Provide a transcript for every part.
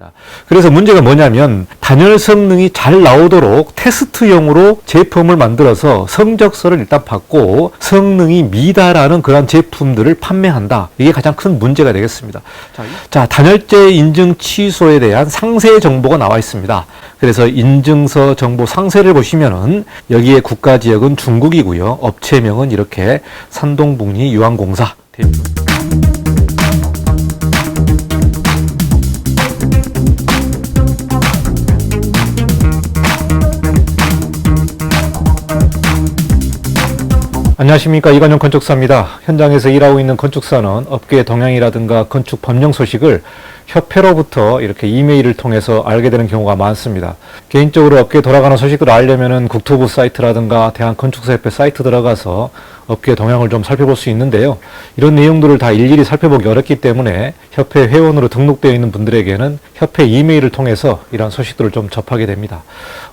되겠습니다. 그래서 문제가 뭐냐면 단열 성능이 잘 나오도록 테스트용으로 제품을 만들어서 성적서를 일단 받고 성능이 미달하는 그런 제품들을 판매한다. 이게 가장 큰 문제가 되겠습니다. 자, 단열재 인증 취소에 대한 상세 정보가 나와 있습니다. 그래서 인증서 정보 상세를 보시면은 여기에 국가 지역은 중국이고요. 업체명은 이렇게 산동북리 유황공사 대표. 안녕하십니까 이관영 건축사입니다. 현장에서 일하고 있는 건축사는 업계의 동향이라든가 건축 법령 소식을 협회로부터 이렇게 이메일을 통해서 알게 되는 경우가 많습니다. 개인적으로 업계에 돌아가는 소식들을 알려면은 국토부 사이트라든가 대한건축사협회 사이트 들어가서 업계 동향을 좀 살펴볼 수 있는데요. 이런 내용들을 다 일일이 살펴보기 어렵기 때문에 협회 회원으로 등록되어 있는 분들에게는 협회 이메일을 통해서 이러한 소식들을 좀 접하게 됩니다.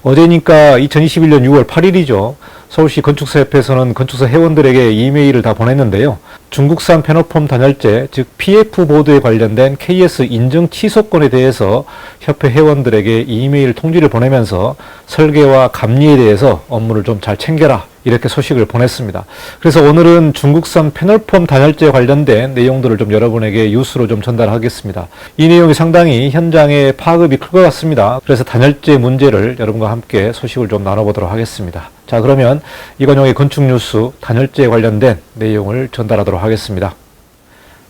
어제니까 2021년 6월 8일이죠. 서울시 건축사협회에서는 건축사 회원들에게 이메일을 다 보냈는데요. 중국산 패널폼 단열재, 즉 PF 보드에 관련된 KS 인증 취소권에 대해서 협회 회원들에게 이메일 통지를 보내면서 설계와 감리에 대해서 업무를 좀 잘 챙겨라. 이렇게 소식을 보냈습니다. 그래서 오늘은 중국산 패널폼 단열재 관련된 내용들을 좀 여러분에게 뉴스로 좀 전달하겠습니다. 이 내용이 상당히 현장의 파급이 클 것 같습니다. 그래서 단열재 문제를 여러분과 함께 소식을 좀 나눠보도록 하겠습니다. 자, 그러면 이건용의 건축 뉴스 단열재에 관련된 내용을 전달하도록 하겠습니다.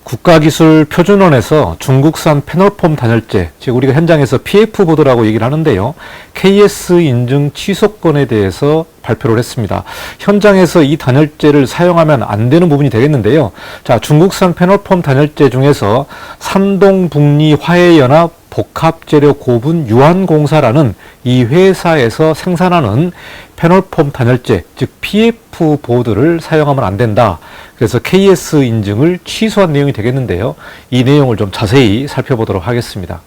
국가기술 표준원에서 중국산 패널폼 단열재, 즉 우리가 현장에서 PF 보드라고 얘기를 하는데요. KS 인증 취소권에 대해서 발표를 했습니다. 현장에서 이 단열재를 사용하면 안 되는 부분이 되겠는데요. 자, 중국산 패널폼 단열재 중에서 산동북리 화해연합 복합재료 고분 유한공사라는 이 회사에서 생산하는 패널폼 단열재, 즉 PF 보드를 사용하면 안 된다. 그래서 KS 인증을 취소한 내용이 되겠는데요. 이 내용을 좀 자세히 살펴보도록 하겠습니다.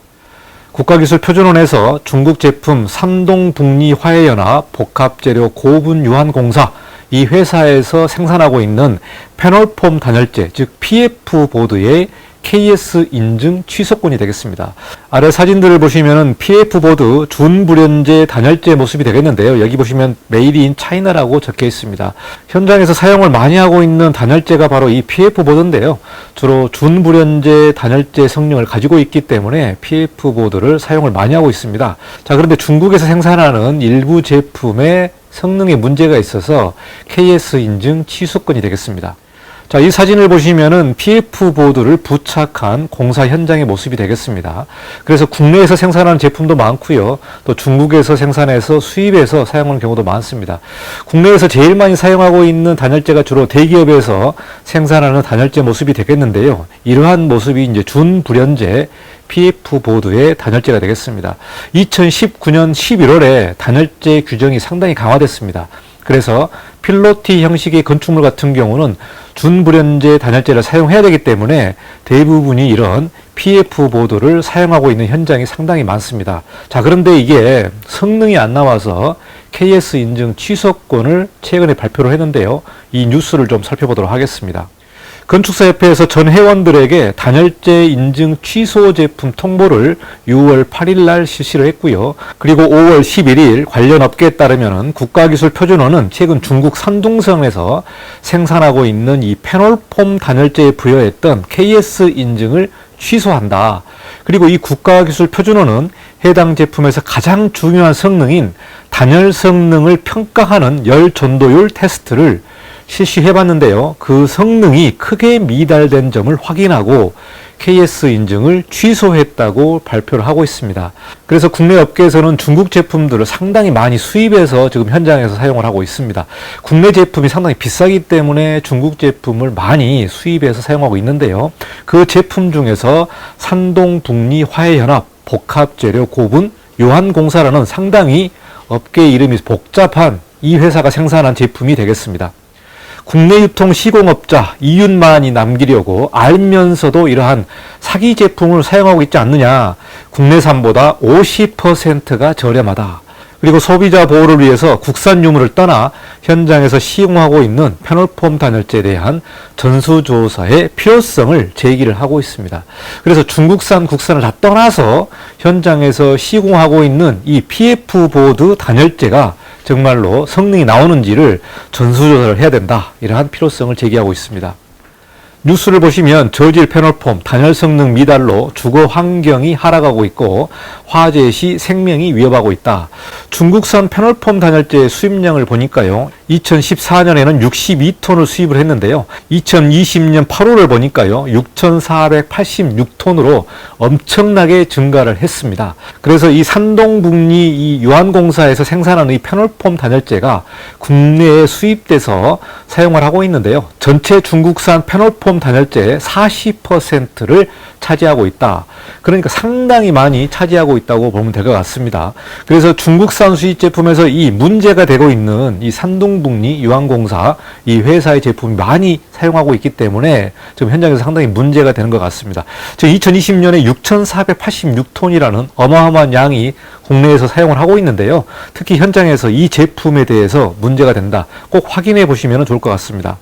국가기술표준원에서 중국 제품 산동북리 화해연합 복합재료 고분 유한공사 이 회사에서 생산하고 있는 패널폼 단열재, 즉 PF 보드의 KS 인증 취소권이 되겠습니다. 아래 사진들을 보시면은 PF 보드 준불연제 단열재 모습이 되겠는데요. 여기 보시면 메이드 인 차이나라고 적혀 있습니다. 현장에서 사용을 많이 하고 있는 단열재가 바로 이 PF 보드인데요. 주로 준불연제 단열재 성능을 가지고 있기 때문에 PF 보드를 사용을 많이 하고 있습니다. 자, 그런데 중국에서 생산하는 일부 제품의 성능에 문제가 있어서 KS 인증 취소권이 되겠습니다. 자, 이 사진을 보시면은 PF 보드를 부착한 공사 현장의 모습이 되겠습니다. 그래서 국내에서 생산하는 제품도 많고요. 또 중국에서 생산해서 수입해서 사용하는 경우도 많습니다. 국내에서 제일 많이 사용하고 있는 단열재가 주로 대기업에서 생산하는 단열재 모습이 되겠는데요. 이러한 모습이 이제 준불연제 PF 보드의 단열재가 되겠습니다. 2019년 11월에 단열재 규정이 상당히 강화됐습니다. 그래서 필로티 형식의 건축물 같은 경우는 준불연제 단열재를 사용해야 되기 때문에 대부분이 이런 PF 보드를 사용하고 있는 현장이 상당히 많습니다. 자, 그런데 이게 성능이 안 나와서 KS 인증 취소권을 최근에 발표를 했는데요. 이 뉴스를 좀 살펴보도록 하겠습니다. 건축사협회에서 전 회원들에게 단열재 인증 취소 제품 통보를 6월 8일 날 실시를 했고요. 그리고 5월 11일 관련 업계에 따르면 국가기술표준원은 최근 중국 산둥성에서 생산하고 있는 이 패널폼 단열재에 부여했던 KS 인증을 취소한다. 그리고 이 국가기술표준원은 해당 제품에서 가장 중요한 성능인 단열 성능을 평가하는 열 전도율 테스트를 실시해 봤는데요. 그 성능이 크게 미달된 점을 확인하고 KS 인증을 취소했다고 발표를 하고 있습니다. 그래서 국내 업계에서는 중국 제품들을 상당히 많이 수입해서 지금 현장에서 사용을 하고 있습니다. 국내 제품이 상당히 비싸기 때문에 중국 제품을 많이 수입해서 사용하고 있는데요. 그 제품 중에서 산동 북리 화해연합 복합재료 고분 요한공사라는 상당히 업계 이름이 복잡한 이 회사가 생산한 제품이 되겠습니다. 국내 유통 시공업자 이윤만이 남기려고 알면서도 이러한 사기 제품을 사용하고 있지 않느냐. 국내산보다 50%가 저렴하다. 그리고 소비자 보호를 위해서 국산 유물을 떠나 현장에서 시공하고 있는 페놀폼 단열재에 대한 전수조사의 필요성을 제기를 하고 있습니다. 그래서 중국산, 국산을 다 떠나서 현장에서 시공하고 있는 이 PF 보드 단열재가 정말로 성능이 나오는지를 전수조사를 해야 된다. 이러한 필요성을 제기하고 있습니다. 뉴스를 보시면 저질 페놀폼 단열 성능 미달로 주거 환경이 하락하고 있고 화재 시 생명이 위협하고 있다. 중국산 페놀폼 단열재 수입량을 보니까요. 2014년에는 62톤을 수입을 했는데요. 2020년 8월을 보니까요. 6,486톤으로 엄청나게 증가를 했습니다. 그래서 이 산동북리 이 유한공사에서 생산하는 이 페놀폼 단열재가 국내에 수입돼서 사용을 하고 있는데요. 전체 중국산 페놀폼 단열재 40%를 차지하고 있다. 그러니까 상당히 많이 차지하고 있다고 보면 될 것 같습니다. 그래서 중국산 수입 제품에서 이 문제가 되고 있는 이 산동북리 유한공사 이 회사의 제품이 많이 사용하고 있기 때문에 지금 현장에서 상당히 문제가 되는 것 같습니다. 지금 2020년에 6,486톤이라는 어마어마한 양이 국내에서 사용을 하고 있는데요. 특히 현장에서 이 제품에 대해서 문제가 된다. 꼭 확인해 보시면 좋을 것 같습니다.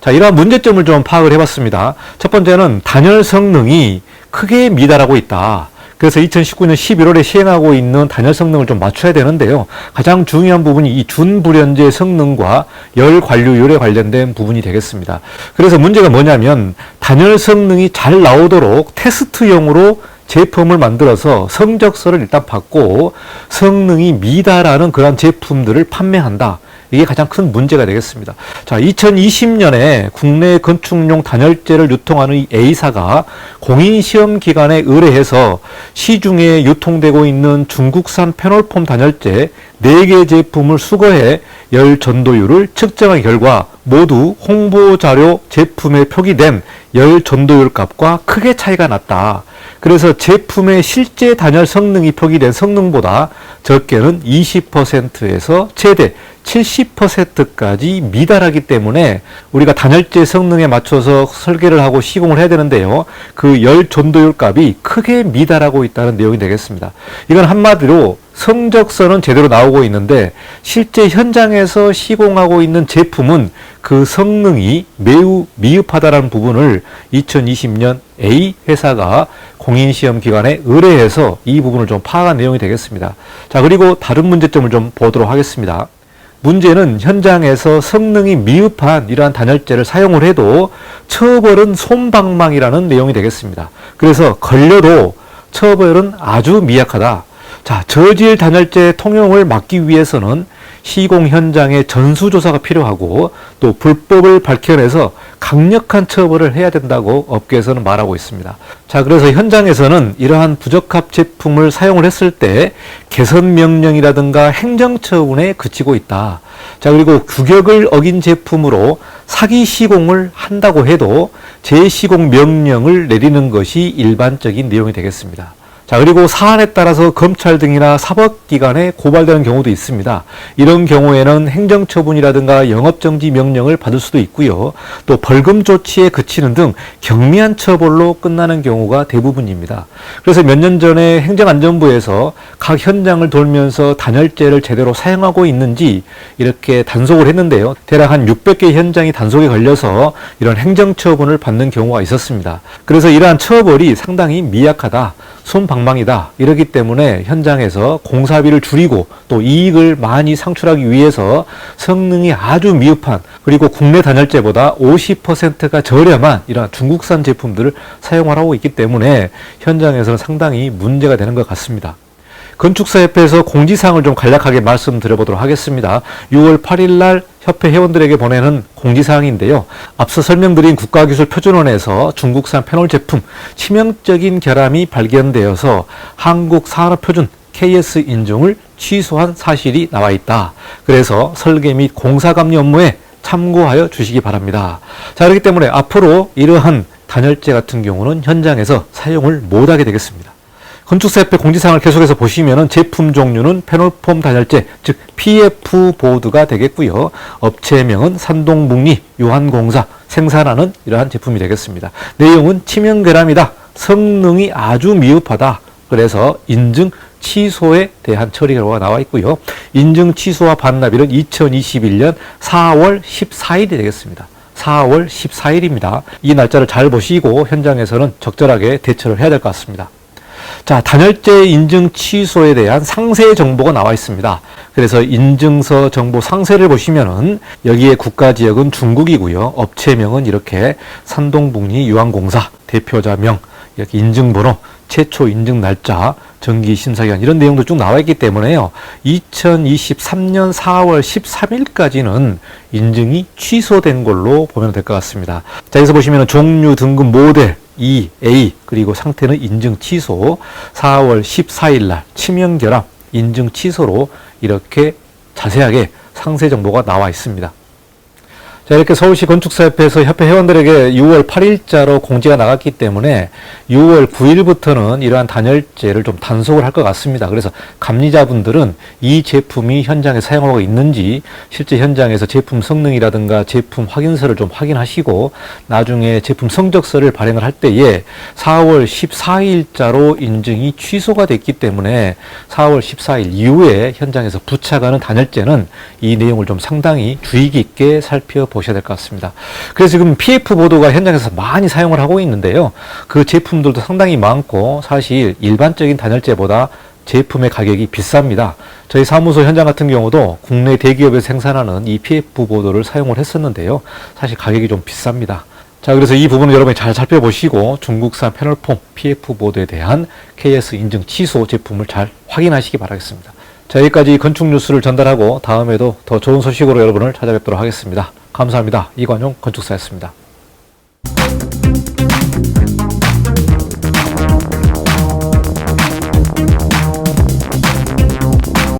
자, 이러한 문제점을 좀 파악을 해봤습니다. 첫 번째는 단열 성능이 크게 미달하고 있다. 그래서 2019년 11월에 시행하고 있는 단열 성능을 좀 맞춰야 되는데요. 가장 중요한 부분이 이 준불연제 성능과 열 관류율에 관련된 부분이 되겠습니다. 그래서 문제가 뭐냐면 단열 성능이 잘 나오도록 테스트용으로 제품을 만들어서 성적서를 일단 받고 성능이 미달하는 그런 제품들을 판매한다. 이게 가장 큰 문제가 되겠습니다. 자, 2020년에 국내 건축용 단열재를 유통하는 이 A사가 공인시험 기관에 의뢰해서 시중에 유통되고 있는 중국산 페놀폼 단열재 4개 제품을 수거해 열 전도율을 측정한 결과 모두 홍보 자료 제품에 표기된 열 전도율 값과 크게 차이가 났다. 그래서 제품의 실제 단열 성능이 표기된 성능보다 적게는 20%에서 최대 70%까지 미달하기 때문에 우리가 단열재 성능에 맞춰서 설계를 하고 시공을 해야 되는데요. 그 열 전도율 값이 크게 미달하고 있다는 내용이 되겠습니다. 이건 한마디로 성적서는 제대로 나오고 있는데 실제 현장에서 시공하고 있는 제품은 그 성능이 매우 미흡하다는 부분을 2020년 A 회사가 공인시험 기관에 의뢰해서 이 부분을 좀 파악한 내용이 되겠습니다. 자, 그리고 다른 문제점을 좀 보도록 하겠습니다. 문제는 현장에서 성능이 미흡한 이러한 단열재를 사용을 해도 처벌은 손방망이라는 내용이 되겠습니다. 그래서 걸려도 처벌은 아주 미약하다. 자, 저질 단열재 통용을 막기 위해서는 시공 현장의 전수조사가 필요하고 또 불법을 밝혀내서 강력한 처벌을 해야 된다고 업계에서는 말하고 있습니다. 자, 그래서 현장에서는 이러한 부적합 제품을 사용을 했을 때 개선 명령이라든가 행정처분에 그치고 있다. 자, 그리고 규격을 어긴 제품으로 사기 시공을 한다고 해도 재시공 명령을 내리는 것이 일반적인 내용이 되겠습니다. 자, 그리고 사안에 따라서 검찰 등이나 사법기관에 고발되는 경우도 있습니다. 이런 경우에는 행정처분이라든가 영업정지 명령을 받을 수도 있고요. 또 벌금 조치에 그치는 등 경미한 처벌로 끝나는 경우가 대부분입니다. 그래서 몇 년 전에 행정안전부에서 각 현장을 돌면서 단열재를 제대로 사용하고 있는지 이렇게 단속을 했는데요. 대략 한 600개 현장이 단속에 걸려서 이런 행정처분을 받는 경우가 있었습니다. 그래서 이러한 처벌이 상당히 미약하다. 손방망이다. 이러기 때문에 현장에서 공사비를 줄이고 또 이익을 많이 상출하기 위해서 성능이 아주 미흡한 그리고 국내 단열재보다 50%가 저렴한 이런 중국산 제품들을 사용하고 있기 때문에 현장에서는 상당히 문제가 되는 것 같습니다. 건축사협회에서 공지사항을 좀 간략하게 말씀드려보도록 하겠습니다. 6월 8일 날 협회 회원들에게 보내는 공지사항인데요. 앞서 설명드린 국가기술표준원에서 중국산 페놀 제품 치명적인 결함이 발견되어서 한국산업표준 KS 인증을 취소한 사실이 나와 있다. 그래서 설계 및 공사감리 업무에 참고하여 주시기 바랍니다. 자, 그렇기 때문에 앞으로 이러한 단열재 같은 경우는 현장에서 사용을 못하게 되겠습니다. 건축사협회 공지사항을 계속해서 보시면은 제품 종류는 페놀폼 단열재, 즉 PF 보드가 되겠고요. 업체명은 산동북리 유한공사 생산하는 이러한 제품이 되겠습니다. 내용은 치명 결함이다. 성능이 아주 미흡하다. 그래서 인증 취소에 대한 처리 결과가 나와 있고요. 인증 취소와 반납일은 2021년 4월 14일이 되겠습니다. 4월 14일입니다. 이 날짜를 잘 보시고 현장에서는 적절하게 대처를 해야 될 것 같습니다. 자, 단열재 인증 취소에 대한 상세 정보가 나와 있습니다. 그래서 인증서 정보 상세를 보시면은 여기에 국가 지역은 중국이고요. 업체명은 이렇게 산동북리 유한공사 대표자명, 이렇게 인증번호, 최초 인증 날짜, 정기 심사기간 이런 내용도 쭉 나와 있기 때문에요. 2023년 4월 13일까지는 인증이 취소된 걸로 보면 될 것 같습니다. 자, 여기서 보시면 종류 등급 모델 E, A 그리고 상태는 인증 취소 4월 14일 날 치명 결합 인증 취소로 이렇게 자세하게 상세 정보가 나와 있습니다. 자, 이렇게 서울시 건축사협회에서 협회 회원들에게 6월 8일자로 공지가 나갔기 때문에 6월 9일부터는 이러한 단열재를 좀 단속을 할 것 같습니다. 그래서 감리자분들은 이 제품이 현장에 사용하고 있는지 실제 현장에서 제품 성능이라든가 제품 확인서를 좀 확인하시고 나중에 제품 성적서를 발행을 할 때에 4월 14일자로 인증이 취소가 됐기 때문에 4월 14일 이후에 현장에서 부착하는 단열재는 이 내용을 좀 상당히 주의 깊게 살펴보 셔야 될 것 같습니다. 그래서 지금 PF 보드가 현장에서 많이 사용을 하고 있는데요. 그 제품들도 상당히 많고 사실 일반적인 단열재보다 제품의 가격이 비쌉니다. 저희 사무소 현장 같은 경우도 국내 대기업에서 생산하는 이 PF 보드를 사용을 했었는데요. 사실 가격이 좀 비쌉니다. 자, 그래서 이 부분은 여러분이 잘 살펴보시고 중국산 패널폼 PF 보드에 대한 KS 인증 취소 제품을 잘 확인하시기 바라겠습니다. 자, 여기까지 건축 뉴스를 전달하고 다음에도 더 좋은 소식으로 여러분을 찾아뵙도록 하겠습니다. 감사합니다. 이관용 건축사였습니다.